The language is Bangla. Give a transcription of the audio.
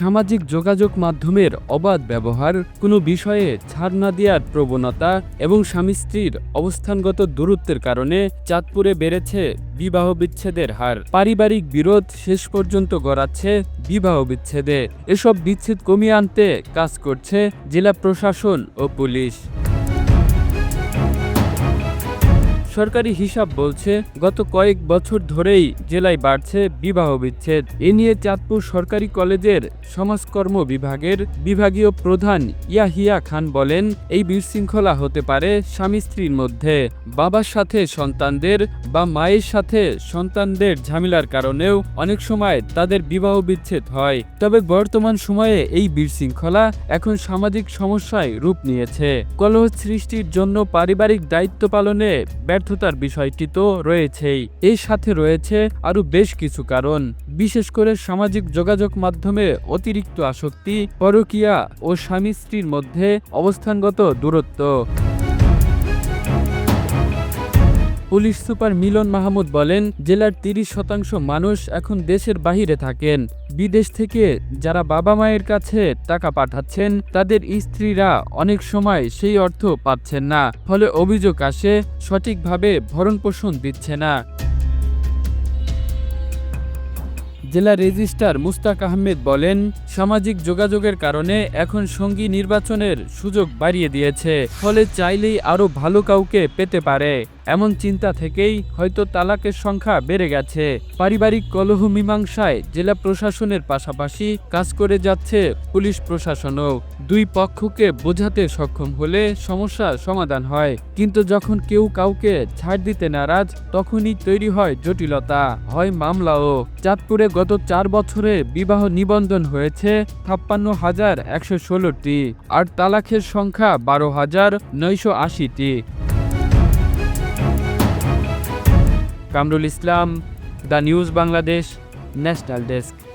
সামাজিক যোগাযোগ মাধ্যমের অবাধ ব্যবহার, কোনো বিষয়ে ছাড় না দেওয়ার প্রবণতা এবং স্বামী স্ত্রীর অবস্থানগত দূরত্বের কারণে চাঁদপুরে বেড়েছে বিবাহ বিচ্ছেদের হার। পারিবারিক বিরোধ শেষ পর্যন্ত গড়াচ্ছে বিবাহ বিচ্ছেদে এসব বিচ্ছেদ কমিয়ে আনতে কাজ করছে জেলা প্রশাসন ও পুলিশ। সরকারি হিসাব বলছে, গত কয়েক বছর ধরেই জেলায় বাড়ছে বিবাহ বিচ্ছেদ। এ নিয়ে চাঁদপুর সরকারি কলেজের সমাজকর্ম বিভাগের বিভাগীয় প্রধান ইয়াহিয়া খান বলেন, এই বিশৃঙ্খলা হতে পারে স্বামী স্ত্রীর মধ্যে। বাবার সাথে সন্তানদের বা মায়ের সাথে সন্তানদের ঝামেলার কারণেও অনেক সময় তাদের বিবাহ বিচ্ছেদ হয়। তবে বর্তমান সময়ে এই বিশৃঙ্খলা এখন সামাজিক সমস্যায় রূপ নিয়েছে। কলহ সৃষ্টির জন্য পারিবারিক দায়িত্ব পালনে ব্যর্থতার বিষয়টি তো রয়েছেই। এর সাথে রয়েছে আরও বেশ কিছু কারণ। বিশেষ করে সামাজিক যোগাযোগ মাধ্যমে অতিরিক্ত আসক্তি, পরকিয়া ও স্বামী স্ত্রীর মধ্যে অবস্থানগত দূরত্ব। পুলিশ সুপার মিলন মাহমুদ বলেন, জেলার তিরিশ শতাংশ মানুষ এখন দেশের বাহিরে থাকেন। বিদেশ থেকে যারা বাবা মায়ের কাছে টাকা পাঠাচ্ছেন, তাদের স্ত্রীরা অনেক সময় সেই অর্থ পাচ্ছেন না, ফলে অভিযোগ আসে, সঠিকভাবে ভরণ পোষণ দিচ্ছে না। জেলা রেজিস্ট্রার মুস্তাক আহমেদ বলেন সামাজিক যোগাযোগের কারণে এখন সঙ্গী নির্বাচনের সুযোগ বাড়িয়ে দিয়েছে। ফলে চাইলেই আরও ভালো কাউকে পেতে পারে। এমন চিন্তা থেকেই হয়তো তালাকের সংখ্যা বেড়ে গেছে। পারিবারিক কলহ মীমাংসায় জেলা প্রশাসনের পাশাপাশি কাজ করে যাচ্ছে পুলিশ প্রশাসনও। দুই পক্ষকে বোঝাতে সক্ষম হলে সমস্যার সমাধান হয়। কিন্তু যখন কেউ কাউকে ছাড় দিতে নারাজ, তখনই তৈরি হয় জটিলতা, হয় মামলাও। চাঁদপুরে গত চার বছরে বিবাহ নিবন্ধন হয়েছে। ছাপ্পান্ন হাজার একশো ষোলোটি আর তালাকের সংখ্যা বারো হাজার নয়শো আশিটি। Kamrul Islam, the news Bangladesh, national desk.